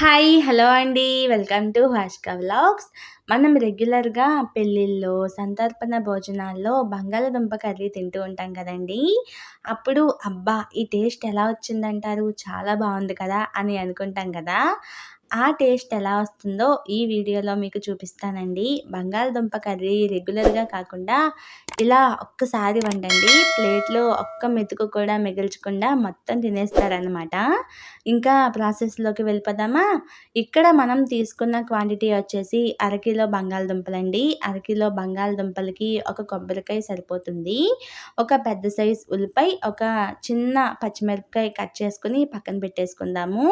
Hi hello అండి. Welcome to హాష్క vlogs. మనం రెగ్యులర్గా పెళ్ళిళ్ళు సంతర్పణ భోజనాల్లో బంగాళదుంప కర్రీ తింటూ ఉంటాం కదండి. అప్పుడు అబ్బా ఈ టేస్ట్ ఎలా వచ్చిందంటారు? చాలా బాగుంది కదా అని అనుకుంటాం కదా. ఆ టేస్ట్ ఎలా వస్తుందో ఈ వీడియోలో మీకు చూపిస్తానండి. బంగాళదుంప కర్రీ రెగ్యులర్గా కాకుండా ఇలా ఒక్కసారి వండండి. ప్లేట్లో ఒక్క మెతుకు కూడా మిగిల్చకుండా మొత్తం తినేస్తారనమాట ఇంకా ప్రాసెస్లోకి వెళ్ళిపోదామా? ఇక్కడ మనం తీసుకున్న క్వాంటిటీ వచ్చేసి అరకిలో బంగాళదుంపలండి. అరకిలో బంగాళదుంపలకి ఒక కొబ్బరికాయ సరిపోతుంది. ఒక పెద్ద సైజ్ ఉల్లిపాయ ఒక చిన్న పచ్చిమిరపకాయ కట్ చేసుకుని పక్కన పెట్టేసుకుందాము.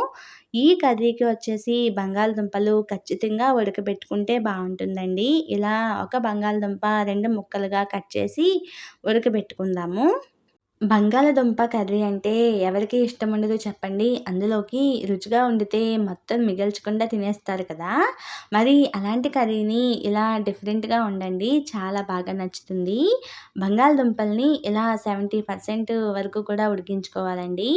ఈ కర్రీకి వచ్చేసి బంగాళదుంపలు ఖచ్చితంగా ఉడకబెట్టుకుంటే బాగుంటుందండి. ఇలా ఒక బంగాళదుంప రెండు ముక్కలుగా కట్ చేసి ఉడకబెట్టుకుందాము. బంగాళదుంప కర్రీ అంటే ఎవరికి ఇష్టం ఉండదు చెప్పండి. అందులోకి రుచిగా వండితే మొత్తం మిగల్చకుండా తినేస్తారు కదా. మరి అలాంటి కర్రీని ఇలా డిఫరెంట్గా ఉండండి చాలా బాగా నచ్చుతుంది. బంగాళదుంపల్ని ఇలా సెవెంటీ పర్సెంట్ వరకు కూడా ఉడికించుకోవాలండి.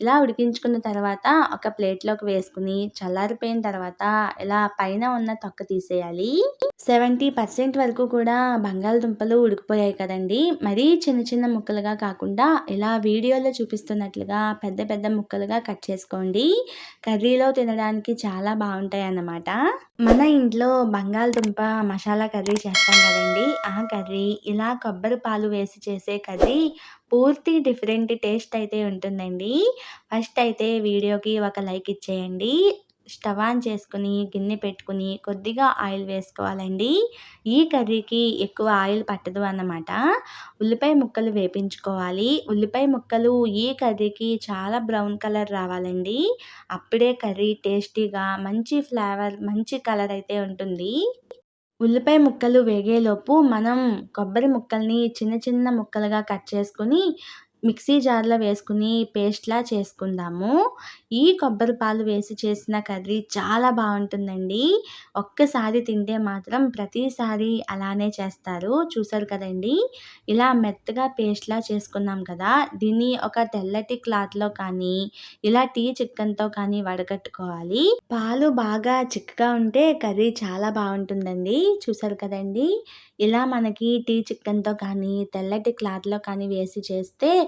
ఇలా ఉడికించుకున్న తర్వాత ఒక ప్లేట్లోకి వేసుకుని చల్లారిపోయిన తర్వాత ఇలా పైన ఉన్న తొక్క తీసేయాలి. సెవెంటీ పర్సెంట్ వరకు కూడా బంగాళదుంపలు ఉడికిపోయాయి కదండి. మరీ చిన్న చిన్న ముక్కలుగా కాకుండా కాకుండా ఇలా వీడియోలో చూపిస్తున్నట్లుగా పెద్ద పెద్ద ముక్కలుగా కట్ చేసుకోండి. కర్రీలో తినడానికి చాలా బాగుంటాయి అన్నమాట మన ఇంట్లో బంగాళదుంప మసాలా కర్రీ చేస్తాం కదండి. ఆ కర్రీ ఇలా కొబ్బరి పాలు వేసి చేసే కర్రీ పూర్తి డిఫరెంట్ టేస్ట్ అయితే ఉంటుందండి. ఫస్ట్ అయితే వీడియోకి ఒక లైక్ ఇచ్చేయండి. స్టవ్ ఆన్ చేసుకుని గిన్నె పెట్టుకుని కొద్దిగా ఆయిల్ వేసుకోవాలండి. ఈ కర్రీకి ఎక్కువ ఆయిల్ పట్టదు అన్నమాట. ఉల్లిపాయ ముక్కలు వేపించుకోవాలి. ఉల్లిపాయ ముక్కలు ఈ కర్రీకి చాలా బ్రౌన్ కలర్ రావాలండి. అప్పుడే కర్రీ టేస్టీగా మంచి ఫ్లేవర్ మంచి కలర్ అయితే ఉంటుంది. ఉల్లిపాయ ముక్కలు వేగేలోపు మనం కొబ్బరి ముక్కల్ని చిన్న చిన్న ముక్కలుగా కట్ చేసుకుని మిక్సీ జార్లో వేసుకుని పేస్ట్లా చేసుకుందాము. ఈ కొబ్బరి పాలు వేసి చేసిన కర్రీ చాలా బాగుంటుందండి. ఒక్కసారి తింటే మాత్రం ప్రతిసారి అలానే చేస్తారు. చూసారు కదండి? ఇలా మెత్తగా పేస్ట్లా చేసుకున్నాం కదా దీన్ని ఒక తెల్లటి క్లాత్లో కానీ ఇలా టీ చిక్కన్తో కానీ వడగట్టుకోవాలి. పాలు బాగా చిక్కగా ఉంటే కర్రీ చాలా బాగుంటుందండి. చూసారు కదండి? ఇలా మనకి టీ చిక్కన్తో కానీ తెల్లటి క్లాత్లో కానీ వేసి చేస్తే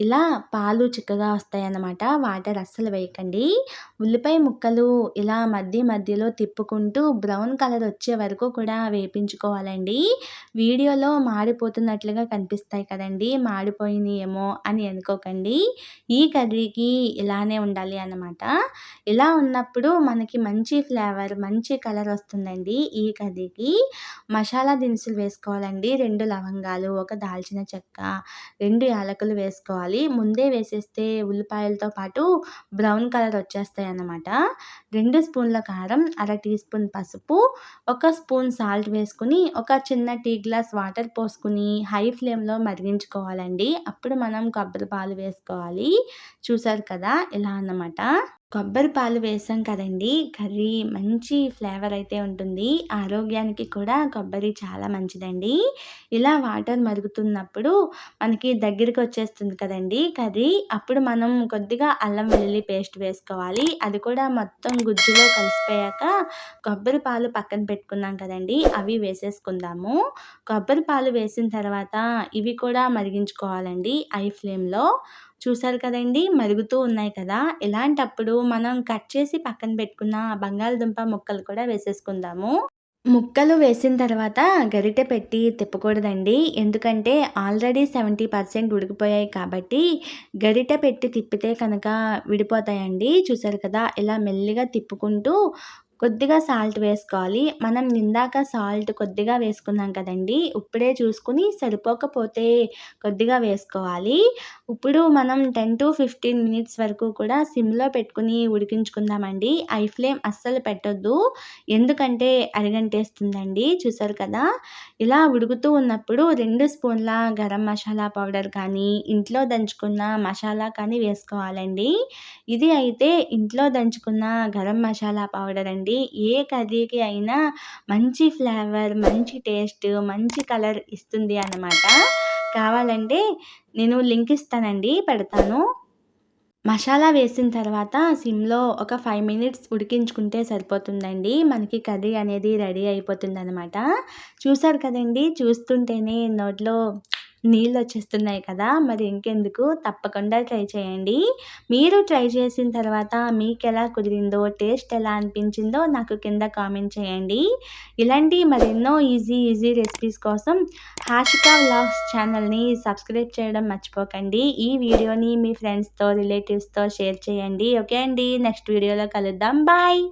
ఇలా పాలు చిక్కగా వస్తాయన్నమాట. వాటర్ అస్సలు వేయకండి. ఉల్లిపాయ ముక్కలు ఇలా మధ్య మధ్యలో తిప్పుకుంటూ బ్రౌన్ కలర్ వచ్చే వరకు కూడా వేపించుకోవాలండి. వీడియోలో మాడిపోతున్నట్లుగా కనిపిస్తాయి కదండి. మాడిపోయినాయేమో అని అనుకోకండి. ఈ కర్రీకి ఇలానే ఉండాలి అన్నమాట. ఇలా ఉన్నప్పుడు మనకి మంచి ఫ్లేవర్ మంచి కలర్ వస్తుందండి ఈ కర్రీకి. మసాలా దినుసులు వేసుకోవాలండి. రెండు లవంగాలు ఒక దాల్చిన చెక్క రెండు యాలకులు వేసుకోవాలి. వేసుకోవాలి ముందే వేసేస్తే ఉల్లిపాయలతో పాటు బ్రౌన్ కలర్ వచ్చేస్తాయి అన్నమాట రెండు స్పూన్ల కారం అర టీ స్పూన్ పసుపు ఒక స్పూన్ సాల్ట్ వేసుకుని ఒక చిన్న టీ గ్లాస్ వాటర్ పోసుకుని హై ఫ్లేమ్లో మరిగించుకోవాలండి. అప్పుడు మనం కొబ్బరి పాలు వేసుకోవాలి. చూసారు కదా? ఇలా అన్నమాట. కొబ్బరి పాలు వేసాం కదండి. కర్రీ మంచి ఫ్లేవర్ అయితే ఉంటుంది. ఆరోగ్యానికి కూడా కొబ్బరి చాలా మంచిదండి. ఇలా వాటర్ మరుగుతున్నప్పుడు మనకి దగ్గరికి వచ్చేస్తుంది కదండి కర్రీ. అప్పుడు మనం కొద్దిగా అల్లం వెల్లుల్లి పేస్ట్ వేసుకోవాలి. అది కూడా మొత్తం గుజ్జులో కలిసిపోయాక కొబ్బరి పాలు పక్కన పెట్టుకున్నాం కదండి. అవి వేసేసుకుందాము. కొబ్బరి పాలు వేసిన తర్వాత ఇవి కూడా మరిగించుకోవాలండి. ఐ ఫ్లేమ్లో చూసారు కదండి మరుగుతూ ఉన్నాయి కదా. ఇలాంటప్పుడు మనం కట్ చేసి పక్కన పెట్టుకున్న బంగాళదుంప ముక్కలు కూడా వేసేసుకుందాము. ముక్కలు వేసిన తర్వాత గరిటె పెట్టి తిప్పకూడదండి. ఎందుకంటే ఆల్రెడీ సెవెంటీ పర్సెంట్ ఉడికిపోయాయి కాబట్టి గరిటె పెట్టి తిప్పితే కనుక విడిపోతాయండి. చూసారు కదా ఇలా మెల్లిగా తిప్పుకుంటూ కొద్దిగా సాల్ట్ వేసుకోవాలి. మనం ఇందాక సాల్ట్ కొద్దిగా వేసుకున్నాం కదండి. ఇప్పుడే చూసుకుని సరిపోకపోతే కొద్దిగా వేసుకోవాలి. ఇప్పుడు మనం టెన్ టు ఫిఫ్టీన్ మినిట్స్ వరకు కూడా సిమ్లో పెట్టుకుని ఉడికించుకుందామండి. ఐ ఫ్లేమ్ అస్సలు పెట్టొద్దు. ఎందుకంటే అరగంటేస్తుందండి చూసారు కదా? ఇలా ఉడుకుతూ ఉన్నప్పుడు రెండు స్పూన్ల గరం మసాలా పౌడర్ కానీ ఇంట్లో దంచుకున్న మసాలా కానీ వేసుకోవాలండి. ఇది అయితే ఇంట్లో దంచుకున్న గరం మసాలా పౌడర్ అండి. అండి ఏ కర్రీకి అయినా మంచి ఫ్లేవర్ మంచి టేస్ట్ మంచి కలర్ ఇస్తుంది అన్నమాట కావాలంటే నేను లింక్ ఇస్తానండి పెడతాను మసాలా వేసిన తర్వాత సిమ్‌లో ఒక ఫైవ్ మినిట్స్ ఉడికించుకుంటే సరిపోతుందండి. మనకి కర్రీ అనేది రెడీ అయిపోతుంది అనమాట చూసారు కదండీ! చూస్తుంటేనే నోట్లో నీళ్ళు వచ్చేస్తున్నాయి కదా! మరి ఇంకెందుకు తప్పకుండా ట్రై చేయండి. మీరు ట్రై చేసిన తర్వాత మీకెలా కుదిరిందో, టేస్ట్ ఎలా అనిపించిందో నాకు కింద కామెంట్ చేయండి. ఇలాంటి మరెన్నో ఈజీ ఈజీ రెసిపీస్ కోసం హాషిక వ్లాగ్స్ ఛానల్‌ని సబ్స్క్రైబ్ చేయడం మర్చిపోకండి. ఈ వీడియోని మీ ఫ్రెండ్స్‌తో, రిలేటివ్స్‌తో షేర్ చేయండి. ఓకే అండి. నెక్స్ట్ వీడియోలో కలుద్దాం. బాయ్.